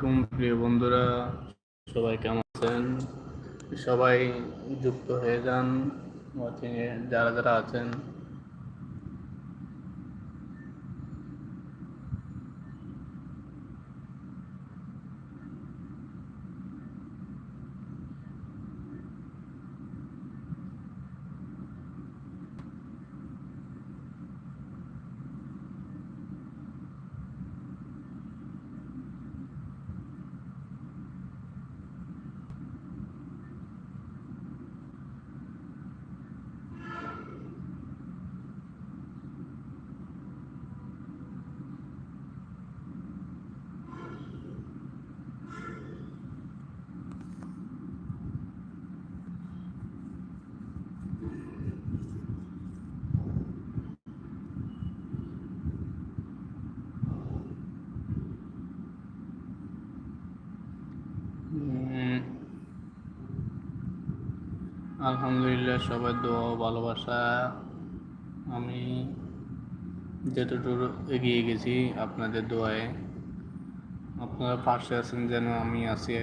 প্রিয় বন্ধুরা। সবাই কেমন আছেন? সবাই যুক্ত হয়ে যান। যারা যারা আছেন আলহামদুলিল্লাহ সবাই দোয়া ভালোবাসা। আমি যতটুকু এগিয়ে গেছি আপনাদের দোয়ায়, আপনারা পাশে আছেন যেন আমি আছি।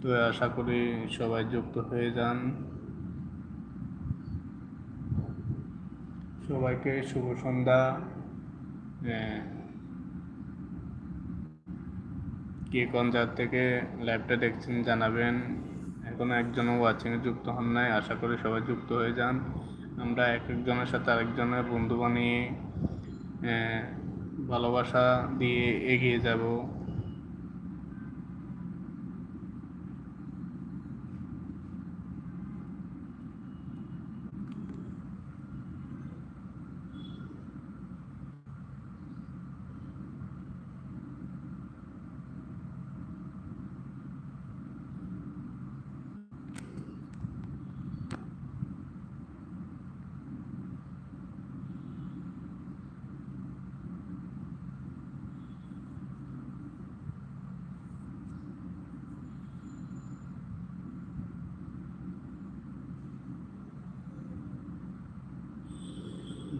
তো আশা করি সবাই যুক্ত হয়ে যান। সবাইকে শুভ সন্ধ্যা। কে কোন জায়গা থেকে লাইভটা দেখছেন জানাবেন। এখনও একজনও ওয়াচিংয়ে যুক্ত হন নাই। আশা করি সবাই যুক্ত হয়ে যান। আমরা এক একজনের সাথে আরেকজনের বন্ধু বানিয়ে ভালোবাসা দিয়ে এগিয়ে যাব।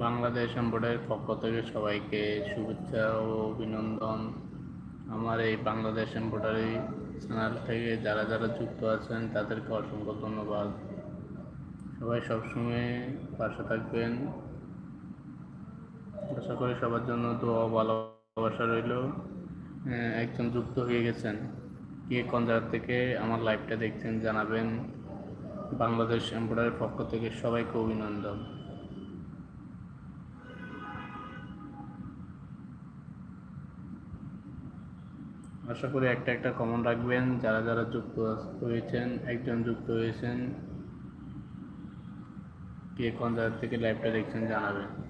বাংলাদেশ এম্বয়ডারির পক্ষ থেকে সবাইকে শুভেচ্ছা ও অভিনন্দন। আমার এই বাংলাদেশ এম্বয়ডারি চ্যানেল থেকে যারা যারা যুক্ত আছেন, তাদেরকে অসংখ্য ধন্যবাদ। সবাই সবসময় পাশে থাকবেন। আশা করি সবার জন্য দোয়া ভালোবাসা রইল। একজন যুক্ত হয়ে গেছেন। কে কোন জায়গা থেকে আমার লাইভটা দেখছেন জানাবেন। বাংলাদেশ এম্বয়ডারির পক্ষ থেকে সবাইকে অভিনন্দন। আশা করি একটা একটা কমন রাখবেন। যারা যারা যুক্ত হয়েছেন, একজন যুক্ত হয়েছেন, কে কোন জায়গা থেকে লাইভটা দেখছেন জানাবেন।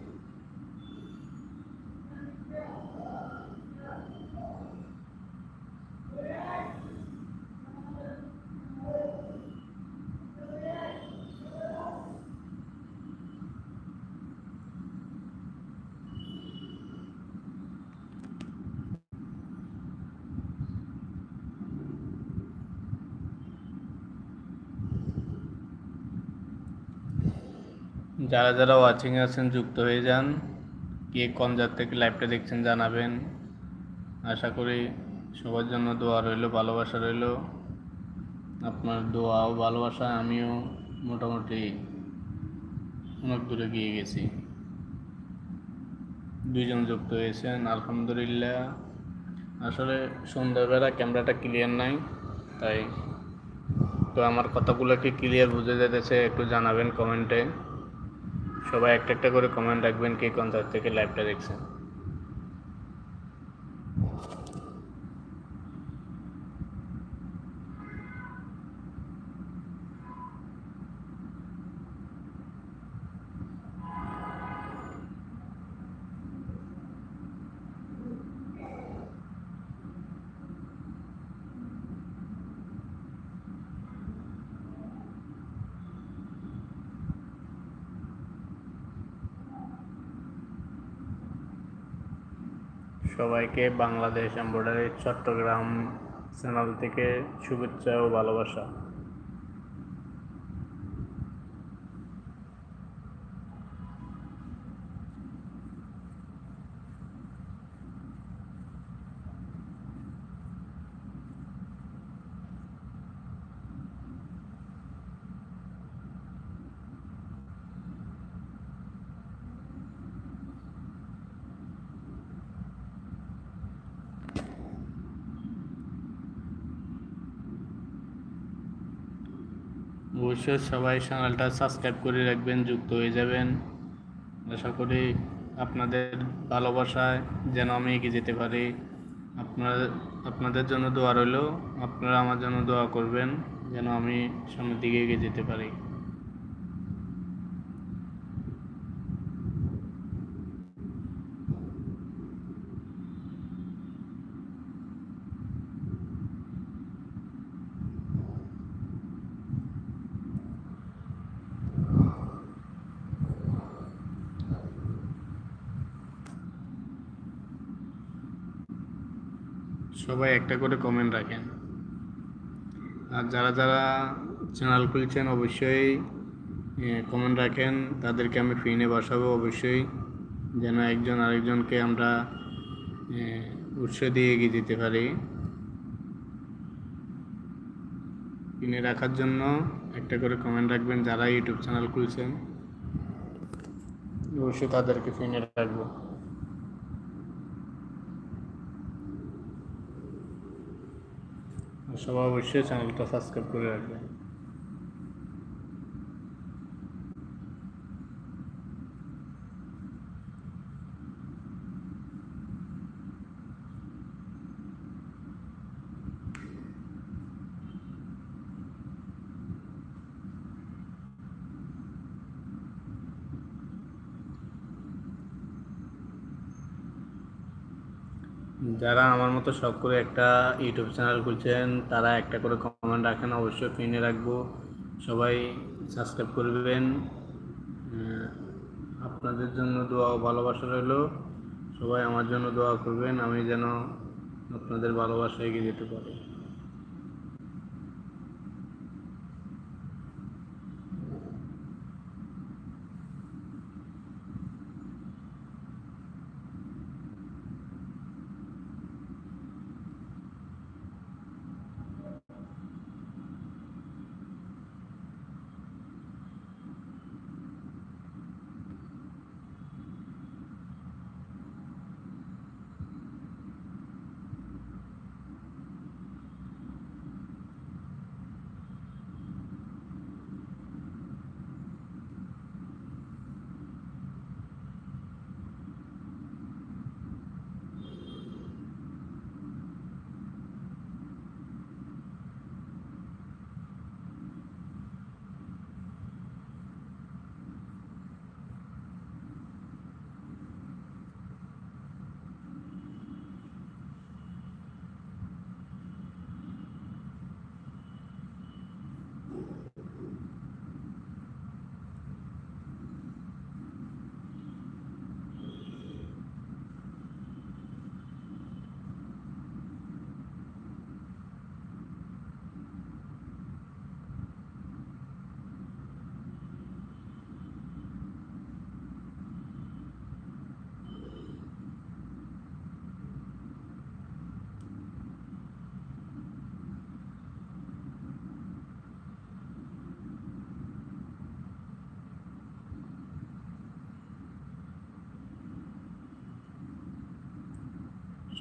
যারা যারা ওয়াচিং আছেন, যুক্ত হয়ে যান। কে কোন জায়গা থেকে লাইভটা দেখছেন জানাবেন। আশা করি সবার জন্য দোয়া রইল, ভালোবাসা রইল। আপনার দোয়া ও ভালোবাসা আমিও মোটামুটি অনেক দূরে গিয়ে গেছি। দুইজন যুক্ত হয়েছেন, আলহামদুলিল্লাহ। আসলে সন্ধ্যাবেলা ক্যামেরাটা ক্লিয়ার নাই, তাই তো আমার কথাগুলো কি ক্লিয়ার বুঝে যেতেছে, একটু জানাবেন কমেন্টে সবাই একটা একটা করে কমেন্ট রাখবেন কে কোন থেকে লাইভটা দেখছেন। সবাইকে বাংলাদেশ এম্বয়ডারি চট্টগ্রাম চ্যানেল থেকে শুভেচ্ছা ও ভালোবাসা। অবশ্যই সবাই চ্যানেলটা সাবস্ক্রাইব করে রাখবেন, যুক্ত হয়ে যাবেন। আশা করি আপনাদের ভালোবাসায় যেন আমি এগিয়ে যেতে পারি। আপনার, আপনাদের জন্য দোয়া রইল, আপনারা আমার জন্য দোয়া করবেন যেন আমি সামনের দিকে এগিয়ে যেতে পারি। সবাই একটা করে কমেন্ট রাখেন। আর যারা যারা চ্যানেল খুলছেন, অবশ্যই কমেন্ট রাখেন। তাদেরকে আমি ফিনে বসাবো অবশ্যই, যেন একজন আরেকজনকে আমরা উৎস দিয়ে এগিয়ে দিতে পারি। কিনে রাখার জন্য একটা করে কমেন্ট রাখবেন, যারা ইউটিউব চ্যানেল খুলছেন। অবশ্যই তাদেরকে ফিনে রাখব। সবাই অবশ্যই চ্যানেলটা সাবস্ক্রাইব করে রাখবেন। যারা আমার মতো সব করে একটা ইউটিউব চ্যানেল খুলছেন, তারা একটা করে কমেন্ট রাখেন, অবশ্যই পিনে রাখব। সবাই সাবস্ক্রাইব করবেন। আপনাদের জন্য দোয়া ভালোবাসা রইল। সবাই আমার জন্য দোয়া করবেন, আমি যেন আপনাদের ভালোবাসা এগিয়ে যেতে পারি।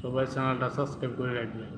সবাই চ্যানেলটা সাবস্ক্রাইব করে রাখবেন